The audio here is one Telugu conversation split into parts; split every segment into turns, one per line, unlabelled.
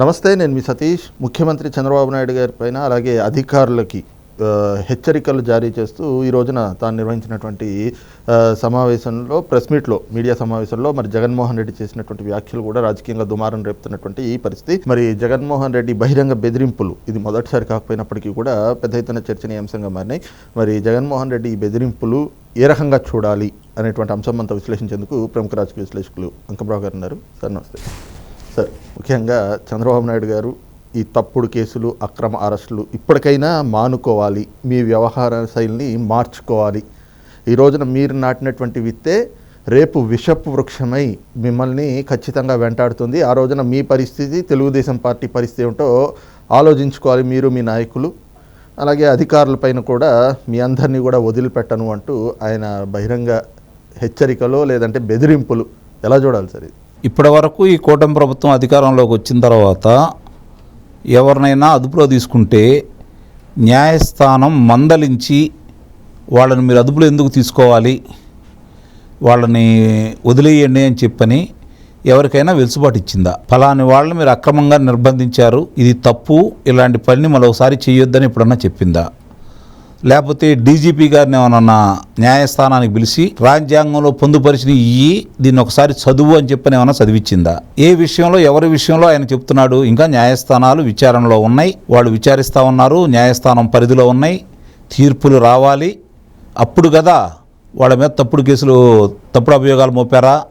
నమస్తే నేను మీ సతీష్. ముఖ్యమంత్రి చంద్రబాబు నాయుడు గారి పైన అలాగే అధికారులకి హెచ్చరికలు జారీ చేస్తూ ఈ రోజున తాను నిర్వహించినటువంటి సమావేశంలో ప్రెస్ మీట్లో మీడియా సమావేశంలో మరి జగన్మోహన్ రెడ్డి చేసినటువంటి వ్యాఖ్యలు కూడా రాజకీయంగా దుమారం రేపుతున్నటువంటి ఈ పరిస్థితి. మరి జగన్మోహన్ రెడ్డి బహిరంగ బెదిరింపులు ఇది మొదటిసారి కాకపోయినప్పటికీ కూడా పెద్ద ఎత్తున చర్చనీయాంశంగా మారినాయి. మరి జగన్మోహన్ రెడ్డి ఈ బెదిరింపులు ఏ రకంగా చూడాలి అనేటువంటి అంశం అంతా విశ్లేషించేందుకు ప్రముఖ రాజకీయ విశ్లేషకులు అంకంరావు గారు ఉన్నారు. సార్ నమస్తే. సార్ ముఖ్యంగా చంద్రబాబు నాయుడు గారు ఈ తప్పుడు కేసులు అక్రమ అరెస్టులు ఇప్పటికైనా మానుకోవాలి. మీ వ్యవహార శైలిని మార్చుకోవాలి. ఈ రోజున మీరు నాటినటువంటి విత్తే రేపు విషపు వృక్షమై మిమ్మల్ని ఖచ్చితంగా వెంటాడుతుంది. ఆ రోజున మీ పరిస్థితి తెలుగుదేశం పార్టీ పరిస్థితి ఏమిటో ఆలోచించుకోవాలి మీరు మీ నాయకులు. అలాగే అధికారులపైన కూడా మీ అందరినీ కూడా వదిలిపెట్టను అంటూ ఆయన బహిరంగ హెచ్చరికలో లేదంటే బెదిరింపులు. ఎలా చూడాలి సార్ ఇది?
ఇప్పటి వరకు ఈ కూటమి ప్రభుత్వం అధికారంలోకి వచ్చిన తర్వాత ఎవరినైనా అదుపులో తీసుకుంటే న్యాయస్థానం మందలించి వాళ్ళని మీరు అదుపులో ఎందుకు తీసుకోవాలి? వాళ్ళని వదిలేయండి అని చెప్పని ఎవరికైనా వెలుసుబాటు ఇచ్చిందా? ఫలాని వాళ్ళని మీరు అక్రమంగా నిర్బంధించారు ఇది తప్పు ఇలాంటి పనిని మరొకసారి చేయొద్దని ఎప్పుడన్నా చెప్పిందా? లేకపోతే డీజీపీ గారిని ఏమన్నా న్యాయస్థానానికి పిలిచి రాజ్యాంగంలో పొందుపరిచిన ఇయ్యి దీన్ని ఒకసారి చదువు అని చెప్పని ఏమైనా చదివిచ్చిందా? ఏ విషయంలో ఎవరి విషయంలో ఆయన చెప్తున్నాడు? ఇంకా న్యాయస్థానాలు విచారణలో ఉన్నాయి. వాళ్ళు విచారిస్తూ ఉన్నారు. న్యాయస్థానం పరిధిలో ఉన్నాయి. తీర్పులు రావాలి. అప్పుడు కదా వాళ్ళ మీద తప్పుడు కేసులు తప్పుడు అభియోగాలు మోపారా?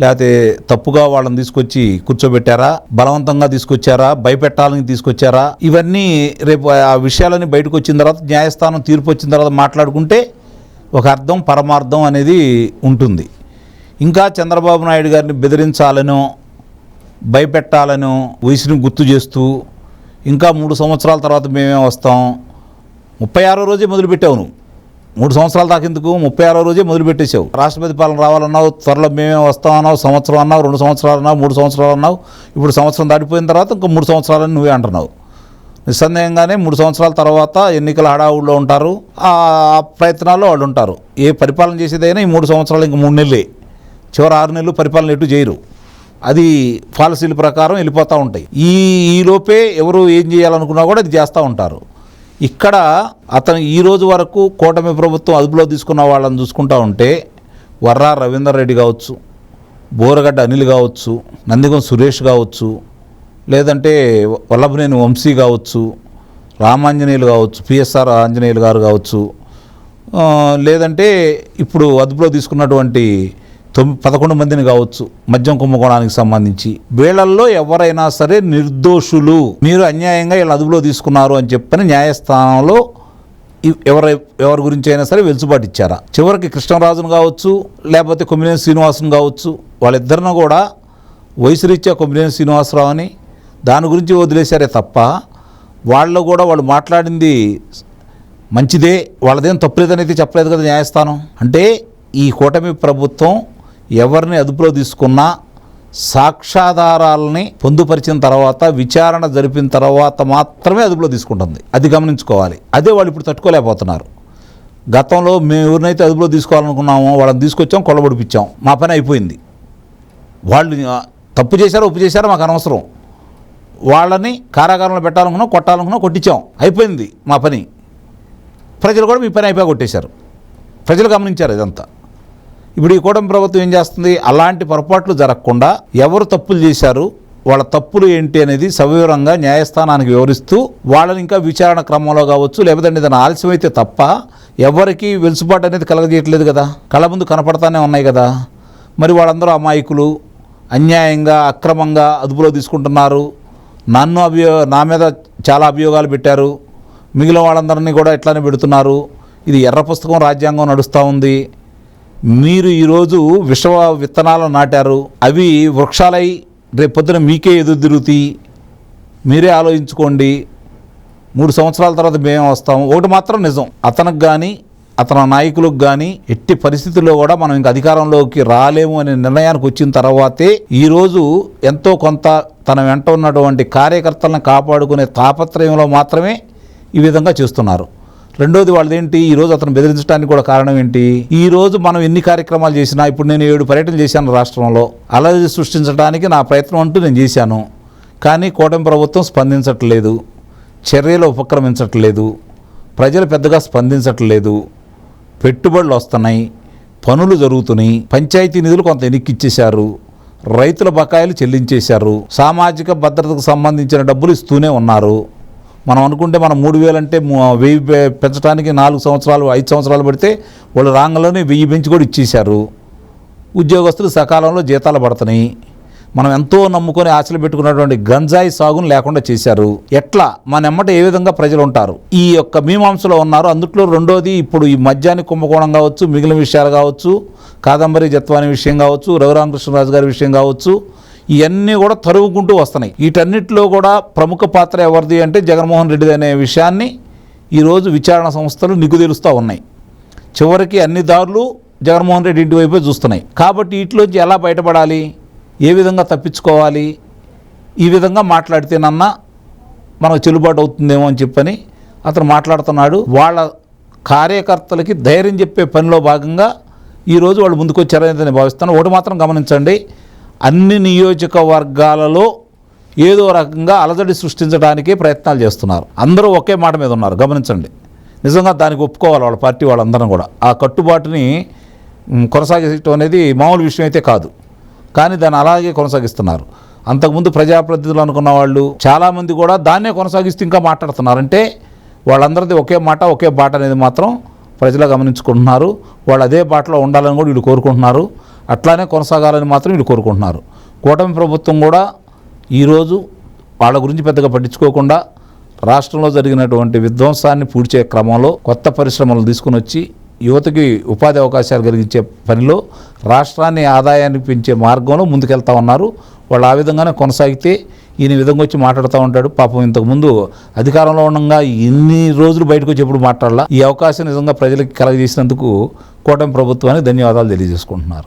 లేకపోతే తప్పుగా వాళ్ళని తీసుకొచ్చి కూర్చోబెట్టారా? బలవంతంగా తీసుకొచ్చారా? భయపెట్టాలని తీసుకొచ్చారా? ఇవన్నీ రేపు ఆ విషయాలని బయటకు వచ్చిన తర్వాత న్యాయస్థానం తీర్పు వచ్చిన తర్వాత మాట్లాడుకుంటే ఒక అర్థం పరమార్థం అనేది ఉంటుంది. ఇంకా చంద్రబాబు నాయుడు గారిని బెదిరించాలనో భయపెట్టాలనో వయసుని గుర్తు చేస్తూ ఇంకా మూడు సంవత్సరాల తర్వాత మేమే వస్తాం. ముప్పై ఆరో రోజే మొదలుపెట్టావు నువ్వు. మూడు సంవత్సరాల దాకా ఎందుకు? ముప్పై ఆరో రోజే మొదలుపెట్టేశావు రాష్ట్రపతి పాలన రావాలన్నావు త్వరలో మేమే వస్తాం అన్నావు సంవత్సరం అన్నావు రెండు సంవత్సరాలు అన్నావు మూడు సంవత్సరాలు అన్నావు. ఇప్పుడు సంవత్సరం దాటిపోయిన తర్వాత ఇంకో మూడు సంవత్సరాలని నువ్వే అంటున్నావు. నిస్సందేహంగానే మూడు సంవత్సరాల తర్వాత ఎన్నికల హడావుల్లో ఉంటారు. ఆ ప్రయత్నాల్లో వాళ్ళు ఉంటారు. ఏ పరిపాలన చేసేదైనా ఈ మూడు సంవత్సరాలు ఇంక మూడు నెలలే. చివరి ఆరు నెలలు పరిపాలన ఎటు చేయరు. అది పాలసీల ప్రకారం వెళ్ళిపోతూ ఉంటాయి. ఈ ఈ లోపే ఎవరు ఏం చేయాలనుకున్నా కూడా అది చేస్తూ ఉంటారు. ఇక్కడ అతను ఈ రోజు వరకు కూటమి ప్రభుత్వం అదుపులో తీసుకున్న వాళ్ళని చూసుకుంటా ఉంటే వర్రా రవీందర్ రెడ్డి కావచ్చు బోరగడ్డ అనిల్ కావచ్చు నందిగం సురేష్ కావచ్చు లేదంటే వల్లభనేని వంశీ కావచ్చు రామాంజనేయులు కావచ్చు పిఎస్ఆర్ ఆంజనేయులు గారు కావచ్చు లేదంటే ఇప్పుడు అదుపులో తీసుకున్నటువంటి తొమ్మిది పదకొండు మందిని కావచ్చు మద్యం కుంభకోణానికి సంబంధించి. వీళ్ళల్లో ఎవరైనా సరే నిర్దోషులు. మీరు అన్యాయంగా వీళ్ళు అదుపులో తీసుకున్నారు అని చెప్పని న్యాయస్థానంలో ఎవరి ఎవరి గురించి అయినా సరే వెలుసుబాటు ఇచ్చారా? చివరికి కృష్ణరాజును కావచ్చు లేకపోతే కొమ్మినేని శ్రీనివాసును కావచ్చు వాళ్ళిద్దరిని కూడా వయసు రీత్యా కొమ్మినేని శ్రీనివాసరావు అని దాని గురించి వదిలేశారే తప్ప వాళ్ళు కూడా వాళ్ళు మాట్లాడింది మంచిదే వాళ్ళదేం తప్పులేదని అయితే చెప్పలేదు కదా న్యాయస్థానం. అంటే ఈ కూటమి ప్రభుత్వం ఎవరిని అదుపులో తీసుకున్నా సాక్ష్యాధారాలని పొందుపరిచిన తర్వాత విచారణ జరిపిన తర్వాత మాత్రమే అదుపులో తీసుకుంటుంది. అది గమనించుకోవాలి. అదే వాళ్ళు ఇప్పుడు తట్టుకోలేకపోతున్నారు. గతంలో మేము ఎవరినైతే అదుపులో తీసుకోవాలనుకున్నామో వాళ్ళని తీసుకొచ్చాం కొల్లబడిపించాం మా పని అయిపోయింది. వాళ్ళు తప్పు చేశారో ఉప్పు చేశారో మాకు అనవసరం. వాళ్ళని కారాగారంలో పెట్టాలనుకున్నాం కొట్టాలనుకున్నాం కొట్టించాం. అయిపోయింది మా పని. ప్రజలు కూడా మీ పని అయిపోయి కొట్టేశారు. ప్రజలు గమనించారు ఇదంతా. ఇప్పుడు ఈ కూటమి ప్రభుత్వం ఏం చేస్తుంది? అలాంటి పొరపాట్లు జరగకుండా ఎవరు తప్పులు చేశారు వాళ్ళ తప్పులు ఏంటి అనేది సవివరంగా న్యాయస్థానానికి వివరిస్తూ వాళ్ళని ఇంకా విచారణ క్రమంలో కావచ్చు లేకపోతే ఏదైనా ఆలస్యం అయితే తప్ప ఎవరికి వెలుసుబాటు అనేది కలగజేయట్లేదు కదా? కళ ముందు కనపడతానే ఉన్నాయి కదా? మరి వాళ్ళందరూ అమాయకులు అన్యాయంగా అక్రమంగా అదుపులో తీసుకుంటున్నారు. నన్ను అభియో నా మీద చాలా అభియోగాలు పెట్టారు. మిగిలిన వాళ్ళందరినీ కూడా ఇట్లానే పెడుతున్నారు. ఇది ఎర్ర పుస్తకం రాజ్యాంగం నడుస్తూ ఉంది. మీరు ఈరోజు విషవ విత్తనాలు నాటారు అవి వృక్షాలై రేపు పొద్దున మీకే ఎదురు తిరుగుతాయి మీరే ఆలోచించుకోండి. మూడు సంవత్సరాల తర్వాత మేము వస్తాము. ఒకటి మాత్రం నిజం అతనికి కానీ అతని నాయకులకు కానీ ఎట్టి పరిస్థితుల్లో కూడా మనం ఇంక అధికారంలోకి రాలేము అనే నిర్ణయానికి వచ్చిన తర్వాతే ఈరోజు ఎంతో కొంత తన వెంట ఉన్నటువంటి కార్యకర్తలను కాపాడుకునే తాపత్రయంలో మాత్రమే ఈ విధంగా చేస్తున్నారు. రెండోది వాళ్ళదేంటి? ఈ రోజు అతను బెదిరించడానికి కూడా కారణం ఏంటి? ఈ రోజు మనం ఎన్ని కార్యక్రమాలు చేసినా ఇప్పుడు నేను ఏడు పర్యటన చేశాను రాష్ట్రంలో. అలజడి సృష్టించడానికి నా ప్రయత్నం అంటూ నేను చేశాను. కానీ కూటమి ప్రభుత్వం స్పందించట్లేదు. చర్యలు ఉపక్రమించట్లేదు. ప్రజలు పెద్దగా స్పందించట్లేదు. పెట్టుబడులు వస్తున్నాయి. పనులు జరుగుతున్నాయి. పంచాయతీ నిధులు కొంత ఎనిక్కిచ్చేశారు రైతుల బకాయిలు చెల్లించేశారు. సామాజిక భద్రతకు సంబంధించిన డబ్బులు ఇస్తూనే ఉన్నారు. మనం అనుకుంటే మనం మూడు వేలు అంటే వెయ్యి పెంచడానికి నాలుగు సంవత్సరాలు ఐదు సంవత్సరాలు పడితే వాళ్ళు రాంగంలోనే వెయ్యి పెంచి కూడా ఇచ్చేశారు. ఉద్యోగస్తులు సకాలంలో జీతాలు పడుతున్నాయి. మనం ఎంతో నమ్ముకొని ఆశలు పెట్టుకున్నటువంటి గంజాయి సాగును లేకుండా చేశారు. ఎట్లా? మన ఎమ్మట ఏ విధంగా ప్రజలు ఉంటారు? ఈ యొక్క మీమాంసలో ఉన్నారు. అందుట్లో రెండోది ఇప్పుడు ఈ మద్యానికి కుంభకోణం కావచ్చు మిగిలిన విషయాలు కావచ్చు కాదంబరి జత్వాని విషయం కావచ్చు రఘురామకృష్ణరాజు గారి విషయం కావచ్చు ఇవన్నీ కూడా తరుగుకుంటూ వస్తున్నాయి. వీటన్నిటిలో కూడా ప్రముఖ పాత్ర ఎవరిది అంటే జగన్మోహన్ రెడ్డిది అనే విషయాన్ని ఈరోజు విచారణ సంస్థలు నిగుదెలుస్తూ ఉన్నాయి. చివరికి అన్ని దారులు జగన్మోహన్ రెడ్డి ఇంటి వైపే చూస్తున్నాయి. కాబట్టి వీటిలోంచి ఎలా బయటపడాలి? ఏ విధంగా తప్పించుకోవాలి? ఈ విధంగా మాట్లాడితేనన్నా మనకు చెల్లుబాటు అవుతుందేమో అని చెప్పని అతను మాట్లాడుతున్నాడు. వాళ్ళ కార్యకర్తలకి ధైర్యం చెప్పే పనిలో భాగంగా ఈరోజు వాళ్ళు ముందుకు వచ్చారని నేను భావిస్తాను ఒకటి మాత్రం గమనించండి. అన్ని నియోజకవర్గాలలో ఏదో రకంగా అలజడి సృష్టించడానికే ప్రయత్నాలు చేస్తున్నారు. అందరూ ఒకే మాట మీద ఉన్నారు. గమనించండి. నిజంగా దానికి ఒప్పుకోవాలి వాళ్ళ పార్టీ వాళ్ళందరం కూడా. ఆ కట్టుబాటుని కొనసాగించడం అనేది మామూలు విషయం అయితే కాదు. కానీ దాన్ని అలాగే కొనసాగిస్తున్నారు. అంతకుముందు ప్రజాప్రతినిధులు అనుకున్న వాళ్ళు చాలామంది కూడా దాన్నే కొనసాగిస్తూ ఇంకా మాట్లాడుతున్నారు. అంటే వాళ్ళందరిది ఒకే మాట ఒకే బాట అనేది మాత్రం ప్రజలు గమనించుకుంటున్నారు. వాళ్ళు అదే బాటలో ఉండాలని కూడా వీళ్ళు కోరుకుంటున్నారు. అట్లానే కొనసాగాలని మాత్రం వీళ్ళు కోరుకుంటున్నారు. కూటమి ప్రభుత్వం కూడా ఈరోజు వాళ్ళ గురించి పెద్దగా పట్టించుకోకుండా రాష్ట్రంలో జరిగినటువంటి విధ్వంసాన్ని పూడ్చే క్రమంలో కొత్త పరిశ్రమలు తీసుకుని వచ్చి యువతకి ఉపాధి అవకాశాలు కలిగించే పనిలో రాష్ట్రాన్ని ఆదాయాన్ని పెంచే మార్గంలో ముందుకెళ్తా ఉన్నారు. వాళ్ళు ఆ విధంగానే కొనసాగితే ఈయన విధంగా వచ్చి మాట్లాడుతూ ఉంటాడు. పాపం ఇంతకుముందు అధికారంలో ఉండగా ఇన్ని రోజులు బయటకు వచ్చి ఎప్పుడు మాట్లాడాల? ఈ అవకాశం నిజంగా ప్రజలకు కలగజేసినందుకు కూటమి ప్రభుత్వానికి ధన్యవాదాలు తెలియజేసుకుంటున్నారు.